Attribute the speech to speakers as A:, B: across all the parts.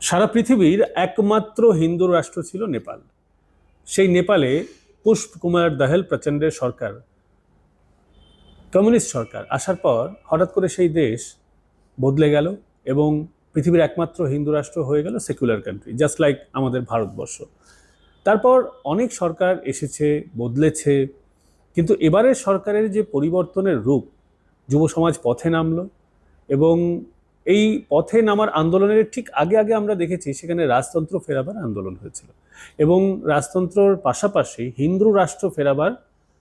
A: সারা পৃথিবীর একমাত্র হিন্দু রাষ্ট্র ছিল নেপাল। সেই নেপালে পুষ্প কুমার দাহেল প্রচণ্ডের সরকার, কমিউনিস্ট সরকার আসার পর হঠাৎ করে সেই দেশ বদলে গেল এবং পৃথিবীর একমাত্র হিন্দু রাষ্ট্র হয়ে গেল সেকুলার কান্ট্রি জাস্ট লাইক আমাদের ভারতবর্ষ। তারপর অনেক সরকার এসেছে, বদলেছে, কিন্তু এবারের সরকারের যে পরিবর্তনের রূপ যুব সমাজ পথে নামলো এবং এই পথে নামার আন্দোলনের ঠিক আগে আগে আমরা দেখেছি সেখানে রাজতন্ত্র ফেরাবার আন্দোলন হয়েছিল। এবং রাজতন্ত্রর পাশাপাশি হিন্দু রাষ্ট্র ফেরাবার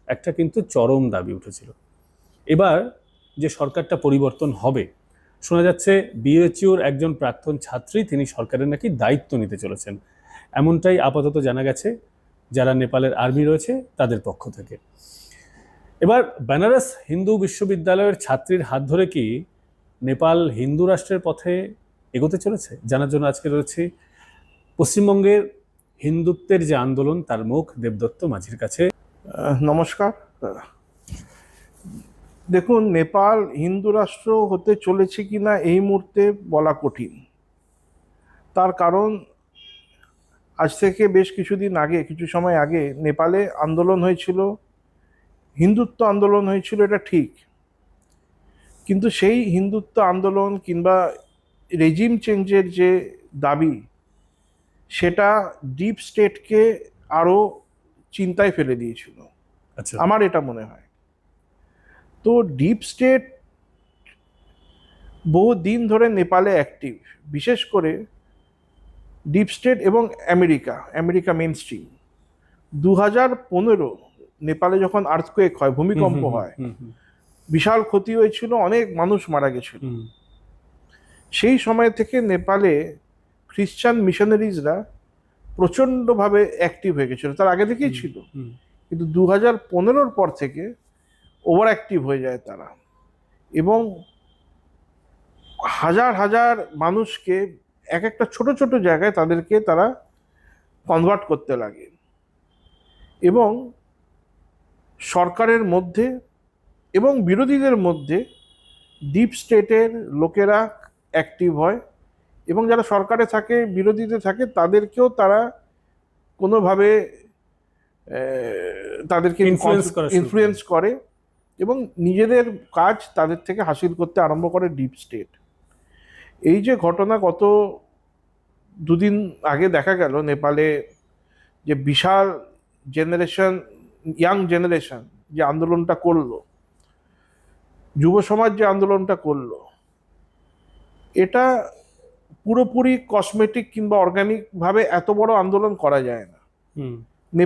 A: একটা কিন্তু চরম দাবি উঠেছিল। এবার যে সরকারটা পরিবর্তন হবে, শোনা যাচ্ছে বিএচইউর একজন প্রাক্তন ছাত্রী তিনি সরকারের নাকি দায়িত্ব নিতে চলেছেন। এমনটাই আপাতত জানা গেছে, যারা নেপালের আর্মি রয়েছে তাদের পক্ষ থেকে। এবার বেনারস হিন্দু বিশ্ববিদ্যালয়ের ছাত্রীর হাত ধরে কি নেপাল হিন্দু রাষ্ট্রের পথে এগোতে চলেছে। জানার জন্য আজকে রয়েছে পশ্চিমবঙ্গের হিন্দুত্বের যে আন্দোলন, তার মুখ দেবদত্ত মাঝির কাছে।
B: নমস্কার। দেখুন, নেপাল হিন্দু রাষ্ট্র হতে চলেছে কিনা এই মুহূর্তে বলা কঠিন। তার কারণ, আজ থেকে বেশ কিছুদিন আগে, কিছু সময় আগে নেপালে আন্দোলন হয়েছিল। হিন্দুত্ব আন্দোলন হয়েছিল, এটা ঠিক। কিন্তু সেই হিন্দুত্ব আন্দোলন কিংবা রেজিম চেঞ্জের যে দাবি সেটা ডিপ স্টেটকে আরও চিন্তায় ফেলে দিয়েছিল।
A: আচ্ছা।
B: আমার এটা মনে হয়। তো ডিপ স্টেট বহু দিন ধরে নেপালে অ্যাক্টিভ বিশেষ করে ডিপ স্টেট এবং আমেরিকা আমেরিকা মেন স্ট্রিম দু হাজার পনেরো নেপালে যখন আর্থকুয়েক হয় ভূমিকম্প হয় বিশাল ক্ষতি হয়েছিল অনেক মানুষ মারা গেছিল। সেই সময় থেকে নেপালে খ্রিস্টান মিশনারিজরা প্রচণ্ডভাবে অ্যাক্টিভ হয়ে গেছিল। তার আগে থেকেই ছিল। কিন্তু দু হাজার পনেরোর পর থেকে ওভার অ্যাক্টিভ হয়ে যায় তারা। এবং হাজার হাজার মানুষকে এক একটা ছোট ছোট জায়গায় তাদেরকে তারা কনভার্ট করতে লাগে। এবং সরকারের মধ্যে এবং বিরোধীদের মধ্যে ডিপ স্টেটের লোকেরা অ্যাক্টিভ হয় এবং যারা সরকারে থাকে বিরোধীতে থাকে তাদেরকেও তারা কোনোভাবে তাদেরকে। ইনফ্লুয়েন্স করে এবং নিজেদের কাজ তাদের থেকে হাসিল করতে আরম্ভ করে ডিপ স্টেট এই যে ঘটনা গত দুদিন আগে দেখা গেল নেপালে যে বিশাল জেনারেশন ইয়াং জেনারেশন যে আন্দোলনটা করল যুব সমাজ যে আন্দোলনটা করল এটা পুরোপুরি কসমেটিক কিংবা অর্গানিক ভাবে এত বড় আন্দোলন করা যায় না।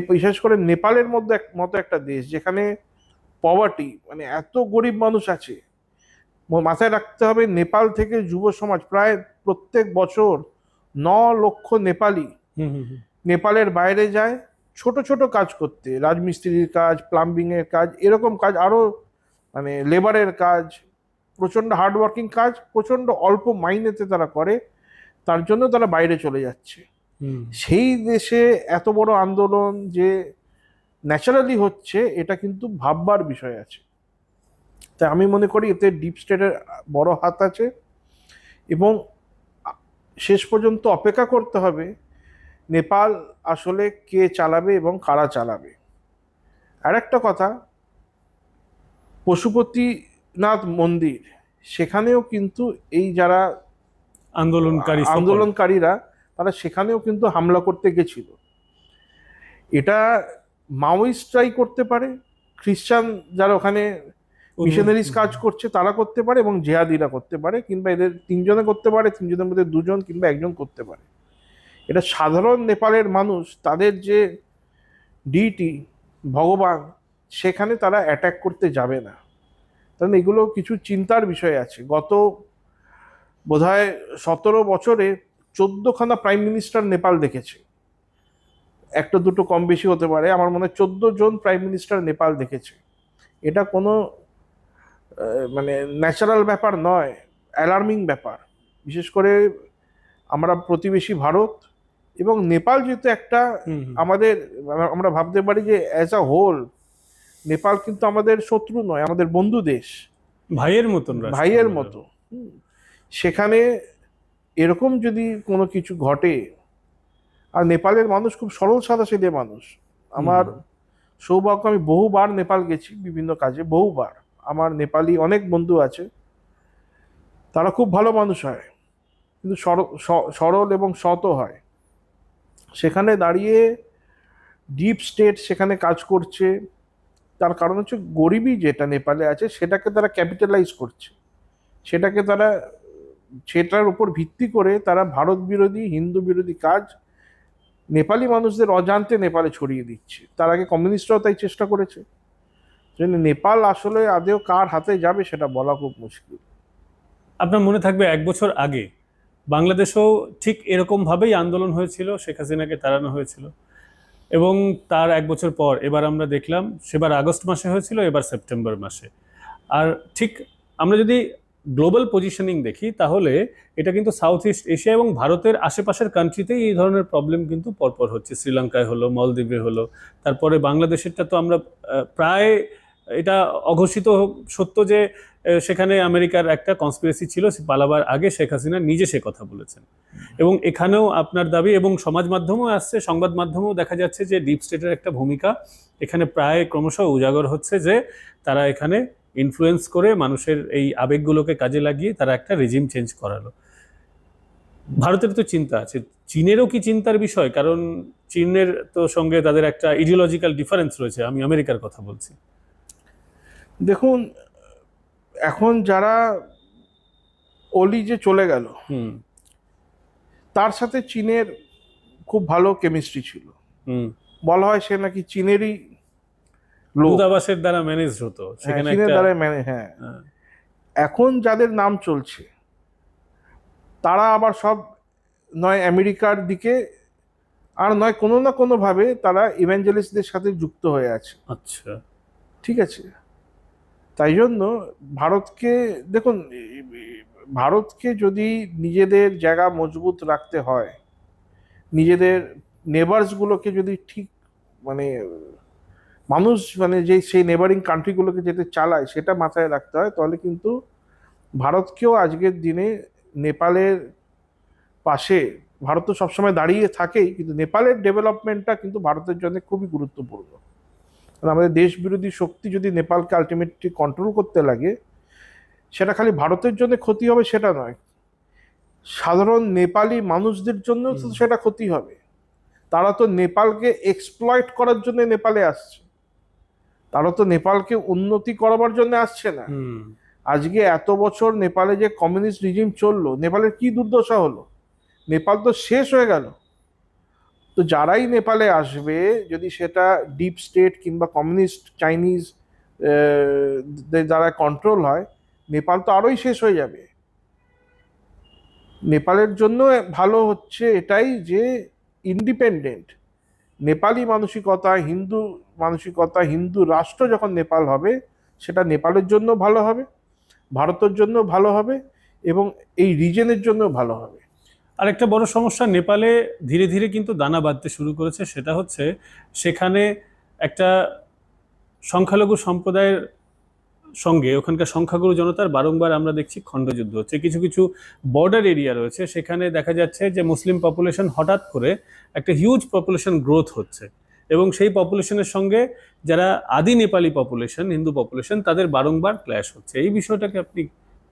B: বিশেষ করে নেপালের মধ্যে মতো একটা দেশ যেখানে পভার্টি মানে এত গরিব মানুষ আছে। মাথায় রাখতে হবে নেপাল থেকে যুব সমাজ প্রায় প্রত্যেক বছর ন লক্ষ নেপালি
A: হুম, হুম, হুম,
B: নেপালের বাইরে যায় ছোট ছোট কাজ করতে রাজমিস্ত্রির কাজ প্লাম্বিং এর কাজ এরকম কাজ আরও মানে লেবারের কাজ প্রচণ্ড হার্ডওয়ার্কিং কাজ প্রচণ্ড অল্প মাইনেতে তারা করে তার জন্য তারা বাইরে চলে যাচ্ছে। সেই দেশে এত বড় আন্দোলন যে ন্যাচারালি হচ্ছে এটা কিন্তু ভাববার বিষয় আছে। তাই আমি মনে করি এতে ডিপ স্টেটের বড় হাত আছে এবং শেষ পর্যন্ত অপেক্ষা করতে হবে নেপাল আসলে কে চালাবে এবং কারা চালাবে। আর একটা কথা পশুপতিনাথ মন্দির সেখানেও কিন্তু এই যারা
A: আন্দোলনকারী
B: আন্দোলনকারীরা তারা সেখানেও কিন্তু হামলা করতে গেছিল। এটা মাওয়িস্টরাই করতে পারে খ্রিস্টান যারা ওখানে মিশনারিজ কাজ করছে তারা করতে পারে এবং জেহাদিরা করতে পারে কিংবা এদের তিনজনে করতে পারে তিনজনের মধ্যে দুজন কিংবা একজন করতে পারে। এটা সাধারণ নেপালের মানুষ তাদের যে ডিটি ভগবান সেখানে তারা অ্যাটাক করতে যাবে না। কারণ এগুলো কিছু চিন্তার বিষয় আছে। গত বোধহয় সতেরো বছরে চোদ্দখানা প্রাইম মিনিস্টার নেপাল দেখেছে। একটা দুটো কম বেশি হতে পারে। আমার মনে হয় চোদ্দ জন প্রাইম মিনিস্টার নেপাল দেখেছে। এটা কোনো মানে ন্যাচারাল ব্যাপার নয় অ্যালার্মিং ব্যাপার। বিশেষ করে আমরা প্রতিবেশী ভারত এবং নেপাল যেহেতু একটা আমাদের আমরা ভাবতে পারি যে অ্যাজ আ হোল নেপাল কিন্তু আমাদের শত্রু নয় আমাদের বন্ধু দেশ।
A: ভাইয়ের মতন
B: ভাইয়ের। মতো। সেখানে এরকম যদি কোনো কিছু ঘটে আর নেপালের মানুষ খুব সরল সাদা সিধে মানুষ। আমার সৌভাগ্য আমি বহুবার নেপাল গেছি বিভিন্ন কাজে বহুবার। আমার নেপালি অনেক বন্ধু আছে তারা খুব ভালো মানুষ হয় কিন্তু সরল এবং সত হয়। সেখানে দাঁড়িয়ে ডিপ স্টেট সেখানে কাজ করছে তার কারণ হচ্ছে গরিবই যেটা নেপালে আছে, সেটাকে তারা ক্যাপিটালাইজ করছে। সেটাকে তারা, সেটার উপর ভিত্তি করে তারা ভারত বিরোধী, হিন্দু বিরোধী কাজ নেপালি মানুষদের অজান্তে নেপালে ছড়িয়ে দিচ্ছে। তার আগে কমিউনিস্টরাও তাই চেষ্টা করেছে। জন্য নেপাল আসলে আদেও কার হাতে যাবে সেটা বলা খুব মুশকিল।
A: আপনার মনে থাকবে এক বছর আগে বাংলাদেশেও ঠিক এরকমভাবেই আন্দোলন হয়েছিল, শেখ হাসিনাকে তাড়ানো হয়েছিল। এবং তার এক বছর পর এবার আমরা দেখলাম সেবার আগস্ট মাসে হয়েছিল, এবার সেপ্টেম্বর মাসে। আর ঠিক আমরা যদি গ্লোবাল পজিশনিং দেখি, তাহলে এটা কিন্তু সাউথ ইস্ট এশিয়া এবং ভারতের আশেপাশের কান্ট্রিতেই এই ধরনের প্রবলেম কিন্তু পরপর হচ্ছে। শ্রীলঙ্কায় হলো, মলদ্বীপে হলো, তারপরে বাংলাদেশেরটা তো আমরা প্রায় এটা অঘোষিত সত্য যে সেখানে আমেরিকার একটা কনস্পিরেসি ছিল পালাবার আগে শেখ হাসিনা নিজে সে কথা বলেছেন। এবং এখানেও আপনার দাবি এবং সমাজ মাধ্যমেও আসছে, সংবাদ মাধ্যমেও দেখা যাচ্ছে যে ডিপ স্টেটের একটা ভূমিকা। এখানে প্রায় ক্রমশ উজাগর হচ্ছে যে তারা এখানে ইনফ্লুয়েন্স করে মানুষের এই আবেগগুলোকে কাজে লাগিয়ে তারা একটা রেজিম চেঞ্জ করালো। ভারতের তো চিন্তা আছে, চীনেরও কি চিন্তার বিষয়? কারণ চীনের তো সঙ্গে তাদের একটা ইডিওলজিক্যাল ডিফারেন্স রয়েছে, আমি আমেরিকার কথা বলছি।
B: দেখুন এখন যারা অলি যে চলে গেল
A: হুম।
B: তার সাথে চীনের খুব ভালো কেমিস্ট্রি ছিল।
A: হুম।
B: বলা হয় সে নাকি চীনেরই
A: দূতাবাসের দ্বারা ম্যানেজ হতো।
B: হ্যাঁ,
A: সেখানে
B: চীনের দ্বারা মানে হ্যাঁ।
A: হ্যাঁ,
B: এখন যাদের নাম চলছে তারা আবার সব নয় আমেরিকার দিকে আর নয় কোনো না কোনোভাবে তারা ইভেঞ্জেলিস্টদের সাথে যুক্ত হয়ে আছে।
A: আচ্ছা।
B: ঠিক আছে? তাই জন্য ভারতকে, দেখুন ভারতকে যদি নিজেদের জায়গা মজবুত রাখতে হয়, নিজেদের নেবার্সগুলোকে যদি ঠিক মানে মানুষ মানে যে, সেই নেবারিং কান্ট্রিগুলোকে যেতে চালায়, সেটা মাথায় রাখতে হয়, তাহলে কিন্তু ভারতকেও আজকের দিনে নেপালের পাশে, ভারত তো সবসময় দাঁড়িয়ে থাকেই, কিন্তু নেপালের ডেভেলপমেন্টটা কিন্তু ভারতের জন্য খুবই গুরুত্বপূর্ণ। আমাদের দেশ বিরোধী শক্তি যদি নেপালকে আলটিমেটলি কন্ট্রোল করতে লাগে সেটা খালি ভারতের জন্য ক্ষতি হবে সেটা নয়। সাধারণ নেপালি মানুষদের জন্য তো সেটা ক্ষতি হবে। তারা তো নেপালকে এক্সপ্লয়েট করার জন্য নেপালে আসছে। তারা তো নেপালকে উন্নতি করাবার জন্য আসছে না। আজকে এত বছর নেপালে যে কমিউনিস্ট রিজিম চলল নেপালের কি দুর্দশা হলো? নেপাল তো শেষ হয়ে গেল। তো যারাই নেপালে আসবে, যদি সেটা ডিপ স্টেট কিংবা কমিউনিস্ট চাইনিজ দ্বারা কন্ট্রোল হয়, নেপাল তো আরোই শেষ হয়ে যাবে। নেপালের জন্য ভালো হচ্ছে এটাই যে ইন্ডিপেন্ডেন্ট নেপালি মানসিকতা, হিন্দু মানসিকতা, হিন্দু রাষ্ট্র যখন নেপাল হবে, সেটা নেপালের জন্য ভালো হবে, ভারতের জন্য ভালো হবে, এবং এই রিজনের জন্য ভালো হবে।
A: আরেকটা বড় সমস্যা, নেপালে ধীরে ধীরে কিন্তু দানা বাঁধতে শুরু করেছে। সেটা হচ্ছে সেখানে একটা সংখ্যালঘু সম্প্রদায়ের সঙ্গে, ওখানকার সংখ্যাগুরু জনতার বারংবার আমরা দেখছি খণ্ডযুদ্ধ হচ্ছে। কিছু কিছু বর্ডার এরিয়া রয়েছে, সেখানে দেখা যাচ্ছে যে মুসলিম পপুলেশন হঠাৎ করে একটা হিউজ পপুলেশন গ্রোথ হচ্ছে এবং সেই পপুলেশনের সঙ্গে যারা আদি নেপালি পপুলেশন হিন্দু পপুলেশন তাদের বারংবার ক্ল্যাশ হচ্ছে। এই বিষয়টাকে আপনি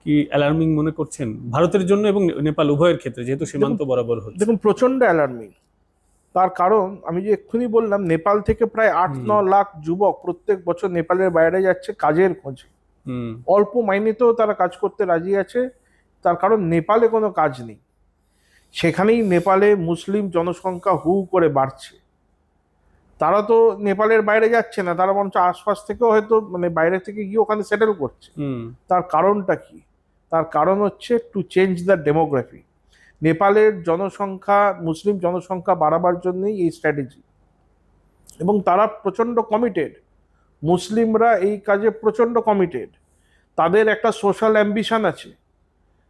A: কি অ্যালার্মিং মনে করছেন? ভারতের জন্য এবং নেপাল উভয়ের ক্ষেত্রে যেহেতু সীমান্ত বরাবর হচ্ছে।
B: দেখুন প্রচণ্ড অ্যালার্মিং তার কারণ আমি যে এক্ষুনি বললাম নেপাল থেকে প্রায় আট ন লাখ যুবক প্রত্যেক বছর নেপালের বাইরে যাচ্ছে কাজের খোঁজে। অল্প মাইনেতেও তারা কাজ করতে রাজি আছে। তার কারণ নেপালে কোনো কাজ নেই। সেখানেই নেপালে মুসলিম জনসংখ্যা হু করে বাড়ছে। তারা তো নেপালের বাইরে যাচ্ছে না তারা বরঞ্চ আশপাশ থেকেও হয়তো মানে বাইরে থেকে গিয়ে ওখানে সেটেল করছে। তার কারণটা কি? তার কারণ হচ্ছে টু চেঞ্জ দ্য ডেমোগ্রাফি নেপালের জনসংখ্যা মুসলিম জনসংখ্যা বাড়াবার জন্যই এই স্ট্র্যাটেজি এবং তারা প্রচণ্ড কমিটেড মুসলিমরা এই কাজে প্রচণ্ড কমিটেড তাদের একটা সোশ্যাল অ্যাম্বিশন আছে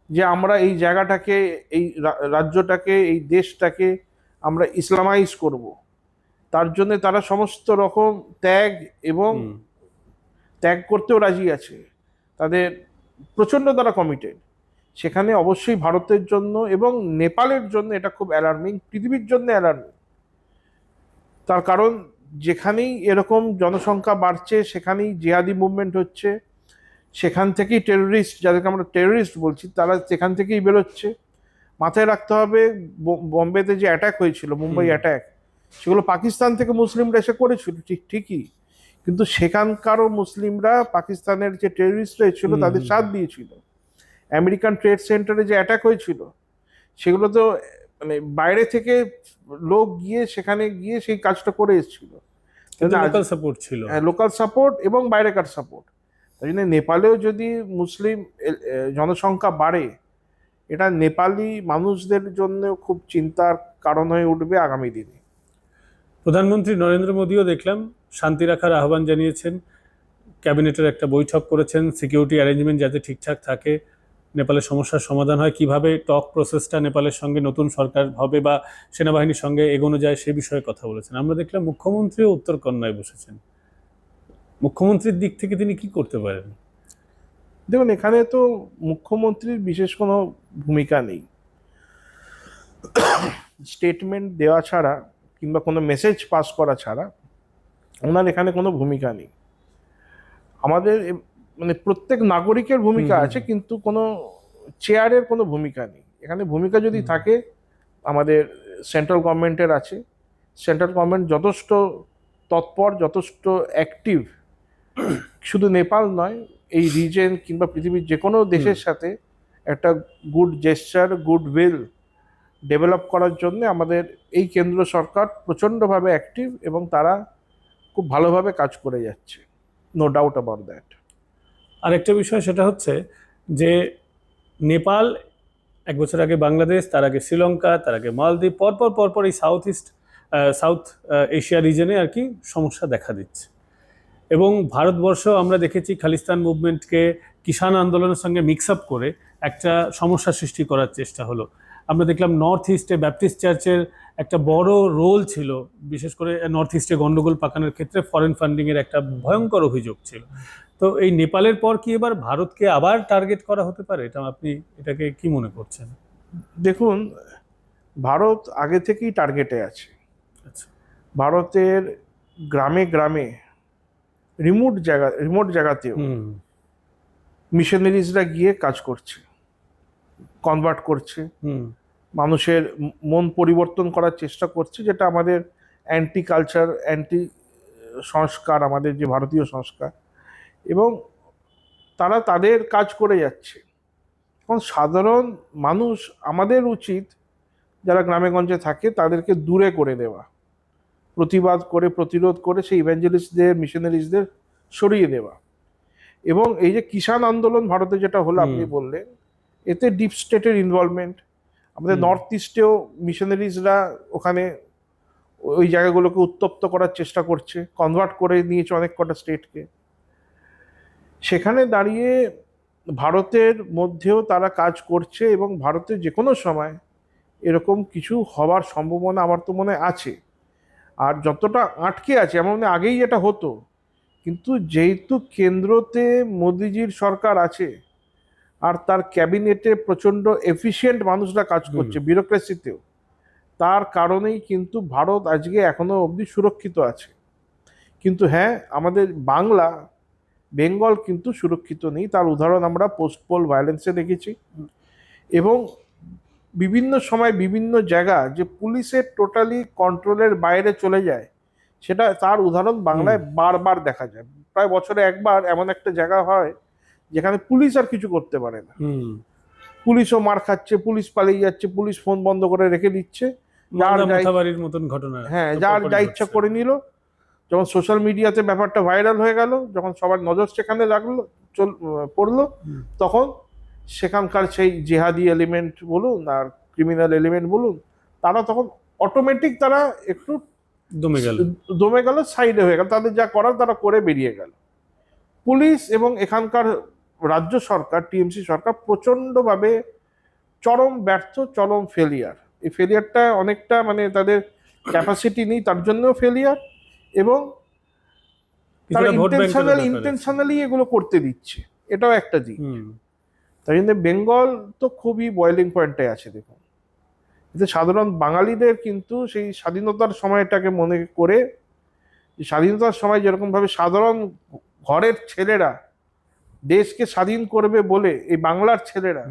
B: যে আমরা এই জায়গাটাকে এই রাজ্যটাকে এই দেশটাকে আমরা ইসলামাইজ করব। তার জন্য তারা সমস্ত রকম ত্যাগ এবং ত্যাগ করতেও রাজি আছে। তাদের প্রচণ্ড তারা কমিটেড সেখানে অবশ্যই ভারতের জন্য এবং নেপালের জন্য এটা খুব অ্যালার্মিং পৃথিবীর জন্য অ্যালার্মিং তার কারণ যেখানেই এরকম জনসংখ্যা বাড়ছে সেখানেই জিহাদি মুভমেন্ট হচ্ছে সেখান থেকেই টেররিস্ট যাদেরকে আমরা টেররিস্ট বলছি তারা সেখান থেকেই বেরোচ্ছে। মাথায় রাখতে হবে বোম্বেতে যে অ্যাটাক হয়েছিল মুম্বাই
A: হুম।
B: অ্যাটাক সেগুলো পাকিস্তান থেকে মুসলিমরা এসে করেছিল ঠিক ঠিকই। কিন্তু সেখানকারও মুসলিমরা পাকিস্তানের যে টেররিস্টরা ছিল তাদের সাথ দিয়েছিল। আমেরিকান ট্রেড সেন্টারে যে অ্যাটাক হয়েছিল সেগুলো তো মানে বাইরে থেকে লোক গিয়ে সেখানে গিয়ে সেই কাজটা করে এসেছিল।
A: লোকাল সাপোর্ট ছিল।
B: হ্যাঁ লোকাল সাপোর্ট এবং বাইরেকার সাপোর্ট তাই জন্য নেপালেও যদি মুসলিম জনসংখ্যা বাড়ে এটা নেপালি মানুষদের জন্য খুব চিন্তার কারণ হয়ে উঠবে আগামী দিনে।
A: প্রধানমন্ত্রী নরেন্দ্র মোদীও দেখলাম শান্তি রাখার আহ্বান জানিয়েছেন। ক্যাবিনেটের একটা বৈঠক করেছেন। সিকিউরিটি অ্যারেঞ্জমেন্ট যাতে ঠিকঠাক থাকে, নেপালের সমস্যার সমাধান হয়। কীভাবে টক প্রসেসটা নেপালের সঙ্গে নতুন সরকার হবে বা সেনাবাহিনীর সঙ্গে এগোনো যায় সে বিষয়ে কথা বলেছেন। আমরা দেখলাম মুখ্যমন্ত্রীও উত্তর কন্যায় বসেছেন। মুখ্যমন্ত্রীর দিক থেকে তিনি কি করতে পারেন?
B: দেখুন, এখানে তো মুখ্যমন্ত্রীর বিশেষ কোনো ভূমিকা নেই। স্টেটমেন্ট দেওয়া ছাড়া কিংবা কোনো মেসেজ পাস করা ছাড়া ওনার এখানে কোনো ভূমিকা নেই। আমাদের মানে প্রত্যেক নাগরিকের ভূমিকা আছে কিন্তু কোনো চেয়ারের কোনো ভূমিকা নেই। এখানে ভূমিকা যদি থাকে আমাদের সেন্ট্রাল গভর্নমেন্টের আছে। সেন্ট্রাল গভর্নমেন্ট যথেষ্ট তৎপর যথেষ্ট অ্যাক্টিভ শুধু নেপাল নয় এই রিজেন কিংবা পৃথিবীর যে কোনো দেশের সাথে একটা good gesture good will develop করার জন্য আমাদের এই কেন্দ্র সরকার প্রচণ্ডভাবে অ্যাক্টিভ এবং তারা খুব ভালোভাবে কাজ করে যাচ্ছে। নো ডাউট অ্যাবাউট দ্যাট
A: আরেকটা বিষয় সেটা হচ্ছে যে নেপাল এক বছর আগে বাংলাদেশ, তার আগে শ্রীলঙ্কা, তার আগে মালদ্বীপ, পরপর পরপর এই সাউথ ইস্ট সাউথ এশিয়া রিজনে আর কি সমস্যা দেখা দিচ্ছে। এবং ভারতবর্ষ আমরা দেখেছি খালিস্তান মুভমেন্টকে কিষাণ আন্দোলনের সঙ্গে মিক্স আপ করে একটা সমস্যা সৃষ্টি করার চেষ্টা হলো। আমরা দেখলাম নর্থ ইস্টে ব্যাপটিস্ট চার্চের একটা বড় রোল ছিল বিশেষ করে নর্থ ইস্টে গন্ডগোল পাকানোর ক্ষেত্রে ফরেন ফান্ডিংয়ের একটা ভয়ঙ্কর অভিযোগ ছিল। তো এই নেপালের পর কি এবার ভারতকে আবার টার্গেট করা হতে পারে? এটা আপনি এটাকে কি মনে করছেন?
B: দেখুন ভারত আগে থেকেই টার্গেটে আছে।
A: আচ্ছা।
B: ভারতের গ্রামে গ্রামে রিমোট জায়গা রিমোট জায়গাতেও মিশনারিজরা গিয়ে কাজ করছে কনভার্ট করছে।
A: হুম।
B: মানুষের মন পরিবর্তন করার চেষ্টা করছে যেটা আমাদের অ্যান্টি কালচার অ্যান্টি সংস্কার আমাদের যে ভারতীয় সংস্কার। এবং তারা তাদের কাজ করে যাচ্ছে। এখন সাধারণ মানুষ আমাদের উচিত যারা গ্রামে গঞ্জে থাকে তাদেরকে দূরে করে দেওয়া। প্রতিবাদ করে প্রতিরোধ করে সেই ইভেঞ্জেলিস্টদের মিশনারিজদের সরিয়ে দেওয়া। এবং এই যে কিষাণ আন্দোলন ভারতে যেটা হলো আপনি বললেন এতে ডিপ স্টেটের ইনভলভমেন্ট আমাদের নর্থ ইস্টেও মিশনারিজরা ওখানে ওই জায়গাগুলোকে উত্তপ্ত করার চেষ্টা করছে কনভার্ট করে নিয়েছে অনেক কটা স্টেটকে সেখানে দাঁড়িয়ে ভারতের মধ্যেও তারা কাজ করছে এবং ভারতে যে কোনো সময় এরকম কিছু হওয়ার সম্ভাবনা আমার তো মনে হয় আছে। আর যতটা আটকে আছে আমার মনে হয় আগেই এটা হতো। কিন্তু যেহেতু কেন্দ্রতে মোদিজির সরকার আছে আর তার ক্যাবিনেটে প্রচণ্ড এফিশিয়েন্ট মানুষরা কাজ করছে বিউরোক্রেসিতেও তার কারণেই কিন্তু ভারত আজকে এখনও অবধি সুরক্ষিত আছে। কিন্তু হ্যাঁ আমাদের বাংলা বেঙ্গল কিন্তু সুরক্ষিত নেই। তার উদাহরণ আমরা পোস্ট পোল ভায়োলেন্সে দেখেছি। এবং বিভিন্ন সময় বিভিন্ন জায়গা যে পুলিশের টোটালি কন্ট্রোলের বাইরে চলে যায় সেটা তার উদাহরণ বাংলায় বারবার দেখা যায়। প্রায় বছরে একবার এমন একটা জায়গা হয় যেখানে পুলিশ আর কিছু করতে পারে না। পুলিশও মার খাচ্ছে পুলিশ পালিয়ে যাচ্ছে পুলিশ ফোন বন্ধ করে রেখে দিচ্ছে।
A: মতন ঘটনা
B: হ্যাঁ যার যা ইচ্ছা করে নিল। যখন সোশ্যাল মিডিয়াতে ব্যাপারটা ভাইরাল হয়ে গেল যখন সবার নজর সেখানে লাগল চল পড়ল তখন সেখানকার সেই জেহাদি এলিমেন্ট বলুন আর ক্রিমিনাল এলিমেন্ট বলুন তারা তখন অটোমেটিক তারা একটু
A: দমে গেল।
B: দমে গেল সাইডে হয়ে গেল। তাদের যা করার তারা করে বেরিয়ে গেল। পুলিশ এবং এখানকার রাজ্য সরকার টিএমসি সরকার প্রচণ্ডভাবে চরম ব্যর্থ চরম ফেলিয়ার এই ফেলিয়ারটা অনেকটা মানে তাদের ক্যাপাসিটি নেই তার জন্যও ফেলিয়ার এবং তারা ইন্টেনশনালি। ইন্টেনশনালি এগুলো করতে দিচ্ছে। এটাও একটা দিক। তাই জন্য বেঙ্গল তো খুবই বয়েলিং পয়েন্টে আছে দেখুন। এতে সাধারণ বাঙালিদের কিন্তু সেই স্বাধীনতার সময়টাকে মনে করে স্বাধীনতার সময় যেরকমভাবে সাধারণ ঘরের ছেলেরা দেশকে স্বাধীন করবে বলে এই বাংলার ছেলেরা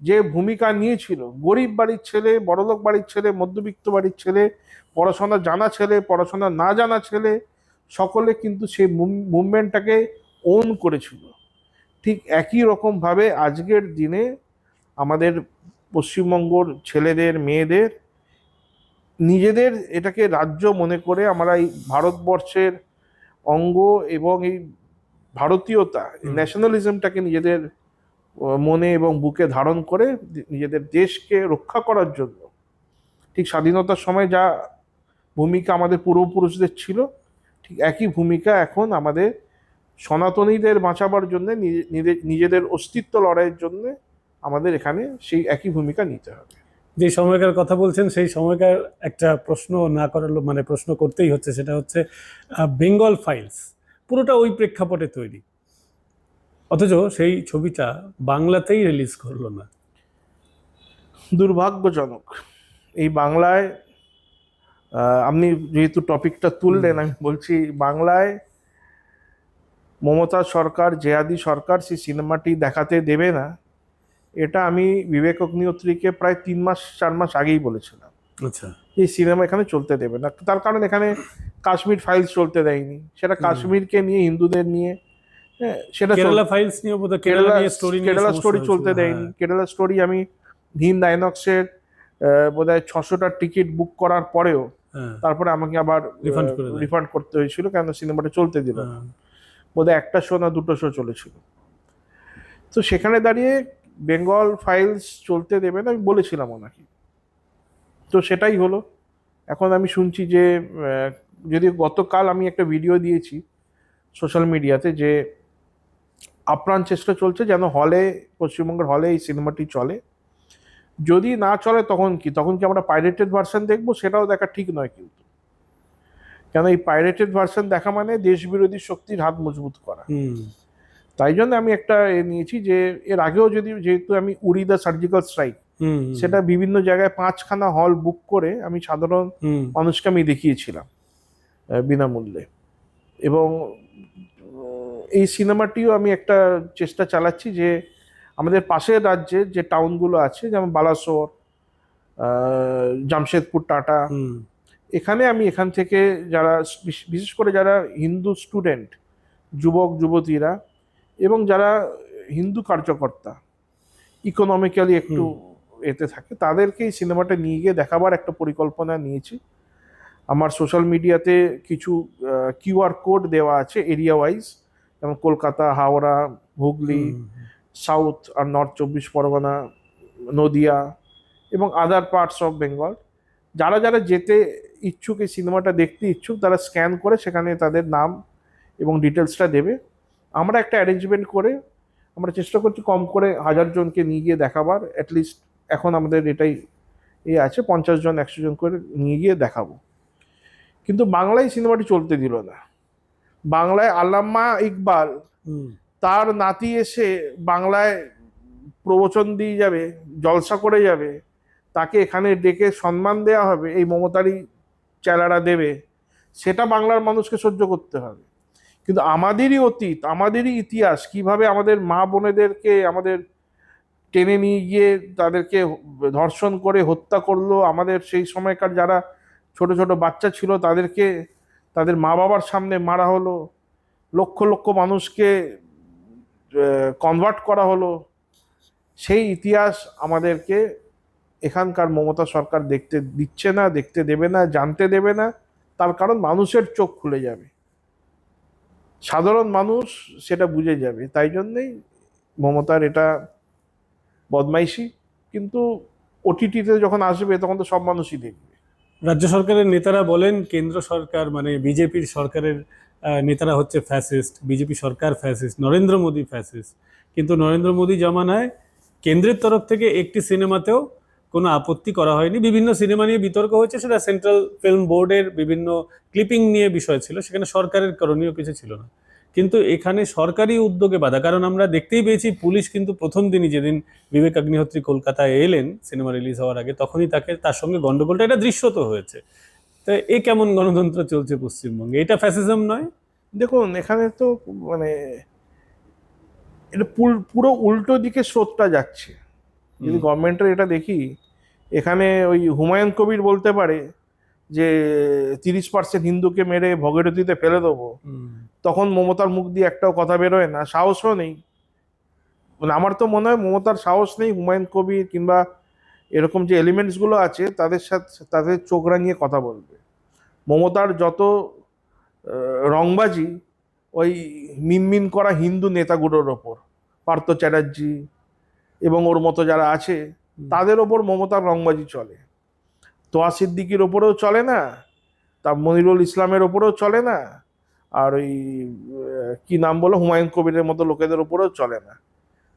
B: যে ভূমিকা নিয়েছিল গরিব বাড়ির ছেলে বড়লোক বাড়ির ছেলে মধ্যবিত্ত বাড়ির ছেলে পড়াশোনা জানা ছেলে পড়াশোনা না জানা ছেলে সকলে কিন্তু সেই মুভমেন্টটাকে ওন করেছিল। ঠিক একই রকমভাবে আজকের দিনে আমাদের পশ্চিমবঙ্গর ছেলেদের মেয়েদের নিজেদের এটাকে রাজ্য মনে করে আমরা এই ভারতবর্ষের অঙ্গ এবং এই ভারতীয়তা ন্যাশনালিজমটাকে নিজেদের মনে এবং বুকে ধারণ করে নিজেদের দেশকে রক্ষা করার জন্য। ঠিক স্বাধীনতার সময় যা ভূমিকা আমাদের পূর্বপুরুষদের ছিল ঠিক একই ভূমিকা এখন আমাদের সনাতনীদের বাঁচাবার জন্য নিজে- নিজে- নিজেদের অস্তিত্ব লড়াইয়ের জন্য আমাদের এখানে সেই একই ভূমিকা নিতে হবে।
A: যে সময়কার কথা বলছেন সেই সময়কার একটা প্রশ্ন না করার মানে প্রশ্ন করতেই হচ্ছে সেটা হচ্ছে বেঙ্গল ফাইলস পুরোটা ওই প্রেক্ষাপটে তৈরি। অথচ সেই ছবিটা বাংলাতেই রিলিজ করল না।
B: দুর্ভাগ্যজনক। এই বাংলায় আপনি যেহেতু টপিকটা তুললেন আমি বলছি বাংলায় মমতা সরকার জেয়াদি সরকার সেই সিনেমাটি দেখাতে দেবে না এটা আমি বিবেক অগ্নিহোত্রীকে প্রায় তিন মাস চার মাস আগেই বলেছিলাম।
A: আচ্ছা।
B: এই সিনেমা এখানে চলতে দেবে না। তার কারণ এখানে কাশ্মীর ফাইলস চলতে দেয়নি। সেটা কাশ্মীরকে নিয়ে হিন্দুদের নিয়ে হ্যাঁ, সেটা
A: কেরালা ফাইলস নিয়ে বোধহয় কেরালা স্টোরি
B: কেরালা স্টোরি চলতে দেয়নি।
A: হ্যাঁ।
B: কেরালা স্টোরি আমি ভিন ডাইনক্সের বোধ হয় ছশোটার টিকিট বুক করার পরেও
A: হ্যাঁ,
B: তারপরে আমাকে আবার রিফান্ড করতে হয়েছিল কেন সিনেমাটা চলতে দিল না।
A: হ্যাঁ।
B: বোধহয় একটা শো না দুটো শো চলেছিল। তো সেখানে দাঁড়িয়ে বেঙ্গল ফাইলস চলতে দেবে না আমি বলেছিলাম ওনাকে। তো সেটাই হলো। এখন আমি শুনছি যে যদি গতকাল আমি একটা ভিডিও দিয়েছি সোশ্যাল মিডিয়াতে যে আপ্রাণ চেষ্টা চলছে যেন হলে পশ্চিমবঙ্গের হলে এই সিনেমাটি চলে। যদি না চলে তখন কি? তখন কি আমরা পাইরেটেড ভার্সন দেখব? সেটাও দেখা ঠিক নয় কিন্তু। কেন এই পাইরেটেড ভার্সন দেখা মানে দেশ বিরোধী শক্তির হাত মজবুত করা। তাই জন্য আমি একটা এ নিয়েছি যে এর আগেও যদি যেহেতু আমি উড়ি দ্য সার্জিক্যাল স্ট্রাইক সেটা বিভিন্ন জায়গায় পাঁচখানা হল বুক করে আমি সাধারণ মানুষকে আমি দেখিয়েছিলাম বিনামূল্যে। এবং এই সিনেমাটিও আমি একটা চেষ্টা চালাচ্ছি যে আমাদের পাশের রাজ্যে যে টাউনগুলো আছে যেমন বালাসোর জামশেদপুর টাটা এখানে আমি এখান থেকে যারা বিশেষ করে যারা হিন্দু স্টুডেন্ট যুবক যুবতীরা এবং যারা হিন্দু কার্যকর্তা ইকোনমিক্যালি একটু এতে থাকে। তাদেরকে এই সিনেমাটা নিয়ে গিয়ে দেখাবার একটা পরিকল্পনা নিয়েছি। আমার সোশ্যাল মিডিয়াতে কিছু কিউআর কোড দেওয়া আছে এরিয়া ওয়াইজ। যেমন কলকাতা হাওড়া হুগলি সাউথ আর নর্থ চব্বিশ পরগনা নদিয়া এবং আদার পার্টস অফ বেঙ্গল। যারা যারা যেতে ইচ্ছুক এই সিনেমাটা দেখতে ইচ্ছুক তারা স্ক্যান করে সেখানে তাদের নাম এবং ডিটেলসটা দেবে। আমরা একটা অ্যারেঞ্জমেন্ট করে আমরা চেষ্টা করছি কম করে হাজার জনকে নিয়ে গিয়ে দেখাবার অ্যাটলিস্ট এখন আমাদের এটাই এ আছে পঞ্চাশ জন একশো জন করে নিয়ে গিয়ে দেখাবো। কিন্তু বাংলায় সিনেমাটি চলতে দিল না। বাংলায় আল্লামা ইকবাল তার নাতি এসে বাংলায় প্রবচন দিয়ে যাবে জলসা করে যাবে তাকে এখানে ডেকে সম্মান দেওয়া হবে এই মমতারি চেলারা দেবে সেটা বাংলার মানুষকে সহ্য করতে হবে। কিন্তু আমাদেরই অতীত আমাদেরই ইতিহাস কীভাবে আমাদের মা বোনেদেরকে আমাদের টেনে নিয়ে গিয়ে তাদেরকে ধর্ষণ করে হত্যা করল। আমাদের সেই সময়কার যারা ছোট ছোট বাচ্চা ছিল, তাদেরকে, তাদের মা বাবার সামনে মারা হলো। লক্ষ লক্ষ মানুষকে কনভার্ট করা হলো। সেই ইতিহাস আমাদেরকে এখানকার মমতা সরকার দেখতে দিচ্ছে না, দেখতে দেবে না, জানতে দেবে না। তার কারণ মানুষের চোখ খুলে যাবে। সাধারণ মানুষ সেটা বুঝে যাবে। তাই জন্যেই মমতার এটা বদমাইশি, কিন্তু ওটিটিতে যখন আসবে তখন তো সব মানুষই দেখবে।
A: রাজ্য সরকারের নেতারা বলেন, কেন্দ্র সরকার মানে বিজেপির সরকারের নেতারা হচ্ছে ফ্যাসিস্ট বিজেপি সরকার ফ্যাসিস্ট নরেন্দ্র মোদী ফ্যাসিস্ট কিন্তু নরেন্দ্র মোদী জমানায় কেন্দ্রের তরফ থেকে একটি সিনেমাতেও কোনো আপত্তি করা হয়নি। বিভিন্ন সিনেমা নিয়ে বিতর্ক হয়েছে, সেটা সেন্ট্রাল ফিল্ম বোর্ডের বিভিন্ন ক্লিপিং নিয়ে বিষয় ছিল, সেখানে সরকারের করণীয় কিছু ছিল না। কিন্তু এখানে সরকারি উদ্যোগে বাধা কারণ আমরা দেখতেই পেয়েছি পুলিশ কিন্তু প্রথম দিনই যেদিন বিবেক অগ্নিহোত্রী কলকাতায় এলেন সিনেমা রিলিজ হওয়ার আগে তখনই তাকে তার সঙ্গে গণ্ডগোলটা এটা দৃশ্যত হয়েছে। তো এ কেমন গণতন্ত্র চলছে পশ্চিমবঙ্গে? এটা ফ্যাসিজম নয়?
B: দেখুন এখানে তো মানে এটা পুর- পুরো উল্টো দিকে স্রোতটা যাচ্ছে। যদি গভর্নমেন্টের এটা দেখি এখানে ওই হুমায়ুন কবির বলতে পারে যে তিরিশ পার্সেন্ট হিন্দুকে মেরে ভগীরথীতে ফেলে দেবো। তখন মমতার মুখ দিয়ে একটাও কথা বেরোয় না সাহসও নেই। মানে আমার তো মনে হয় মমতার সাহস নেই হুমায়ুন কবির কিংবা এরকম যে এলিমেন্টসগুলো আছে তাদের সাথে তাদের চোখ রাঙিয়ে কথা বলবে। মমতার যত রংবাজি ওই মিনমিন করা হিন্দু নেতাগুলোর ওপর পার্থ চ্যাটার্জি এবং ওর মতো যারা আছে তাদের ওপর মমতার রংবাজি চলে। তোয়া সিদ্দিকির ওপরেও চলে না তা মনিরুল ইসলামের ওপরেও চলে না আর ওই কি নাম বলো? হুমায়ুন কবিরের মতো লোকেদের ওপরেও চলে না।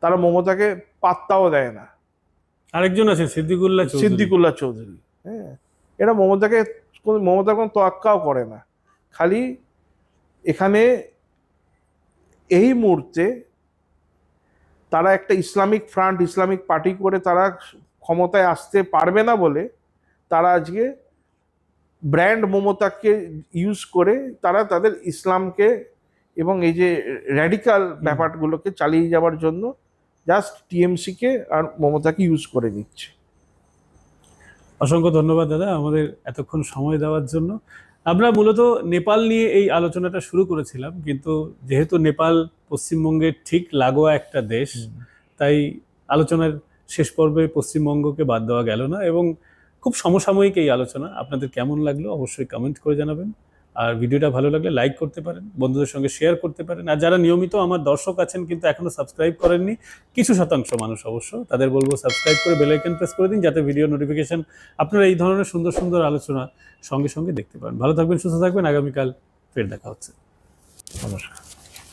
B: তারা মমতাকে পাত্তাও দেয় না।
A: আরেকজন আছে সিদ্দিকুল্লাহ
B: সিদ্দিকুল্লাহ চৌধুরী হ্যাঁ। এরা মমতাকে কোনো মমতার কোনো তোয়াক্কাও করে না। খালি এখানে এই মুহূর্তে তারা একটা ইসলামিক ফ্রন্ট ইসলামিক পার্টি করে তারা ক্ষমতায় আসতে পারবে না বলে তারা আজকে ব্র্যান্ড মমতাকে ইউজ করে তারা তাদের ইসলামকে এবং এই যে র্যাডিক্যাল ব্যাপারগুলোকে চালিয়ে যাওয়ার জন্য জাস্ট টিএমসিকে আর মমতাকে ইউজ করে নিচ্ছে
A: অসংখ্য ধন্যবাদ দাদা আমাদের এতক্ষণ সময় দেওয়ার জন্য। আমরা মূলত নেপাল নিয়ে এই আলোচনাটা শুরু করেছিলাম কিন্তু যেহেতু নেপাল পশ্চিমবঙ্গের ঠিক লাগোয়া একটা দেশ তাই আলোচনার শেষ পর্বে পশ্চিমবঙ্গকে বাদ দেওয়া গেল না এবং খুব সমসাময়িক এই আলোচনা। আপনাদের কেমন লাগল অবশ্যই কমেন্ট করে জানাবেন। আর ভিডিওটা ভালো লাগলে লাইক করতে পারেন, বন্ধুদের সঙ্গে শেয়ার করতে পারেন। আর যারা নিয়মিত আমার দর্শক আছেন কিন্তু এখনও সাবস্ক্রাইব করেননি, কিছু শতাংশ মানুষ অবশ্য, তাদের বলব সাবস্ক্রাইব করে বেল আইকন প্রেস করে দিন যাতে ভিডিও নোটিফিকেশন আপনারা এই ধরনের সুন্দর সুন্দর আলোচনা সঙ্গে সঙ্গে দেখতে পারেন। ভালো থাকবেন, সুস্থ থাকবেন। আগামীকাল ফের দেখা হচ্ছে।
B: নমস্কার।